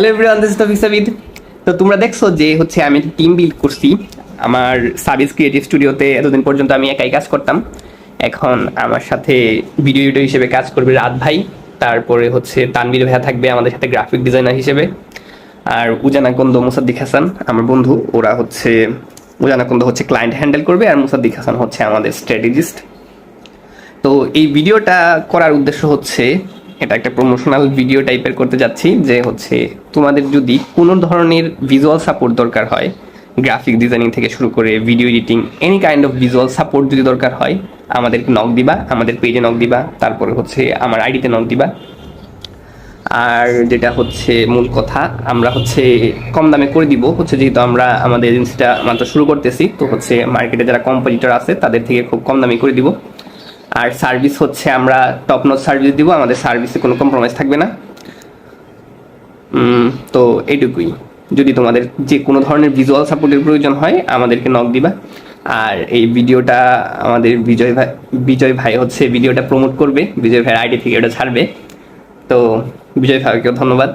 Hello everyone this সাবিদ তো তোমরা দেখছ যে হচ্ছে আমি টিম বিল্ড করছি। আমার সার্ভিস ক্রিয়েটিভ স্টুডিওতে এতদিন পর্যন্ত আমি একাই কাজ করতাম। এখন আমার সাথে ভিডিও এডিটর হিসেবে কাজ করবে রাত ভাই। তারপরে হচ্ছে তানবির ভাইয়া থাকবে আমাদের সাথে গ্রাফিক ডিজাইনার হিসেবে। আর উজানা কন্দ মুসাদ্দিক হাসান, আমার বন্ধু, ওরা হচ্ছে উজানা কন্দ হচ্ছে ক্লায়েন্ট হ্যান্ডেল করবে আর মুসাদ্দিক হাসান হচ্ছে আমাদের স্ট্র্যাটেজিস্ট তো এই ভিডিওটা করার উদ্দেশ্য হচ্ছে এটা একটা প্রমোশনাল ভিডিও টাইপের করতে যাচ্ছি, যে হচ্ছে তোমাদের যদি কোনো ধরনের ভিজুয়াল সাপোর্ট দরকার হয় গ্রাফিক ডিজাইনিং থেকে শুরু করে video editing any kind of visual support যদি দরকার হয়, আমাদেরকে নক দিবা, আমাদের পেজে নক দিবা, তারপরে হচ্ছে আমার আইডিতে নক দিবা। আর যেটা হচ্ছে মূল কথা, আমরা হচ্ছে কম দামে করে দিব, হচ্ছে যেহেতু আমরা আমাদের এজেন্সিটা মাত্র শুরু করতেছি, তো হচ্ছে মার্কেটে যারা কম্পিটিটর আছে, তাদের থেকে খুব কম দামে করে দিব। আর সার্ভিস হচ্ছে আমরা টপ নোট সার্ভিস দিব, আমাদের সার্ভিসে কোনো কম্প্রোমাইজ থাকবে না। তো এইটুকুই যদি তোমাদের যে কোনো ধরনের ভিজুয়াল সাপোর্টের প্রয়োজন হয়, আমাদেরকে নক দিবা। আর এই ভিডিওটা আমাদের বিজয় ভাই বিজয় ভাই হচ্ছে, ভিডিওটা প্রমোট করবে। বিজয় ভাইয়ের আইডি থেকে ওটা ছাড়বে। তো বিজয় ভাইকেও ধন্যবাদ।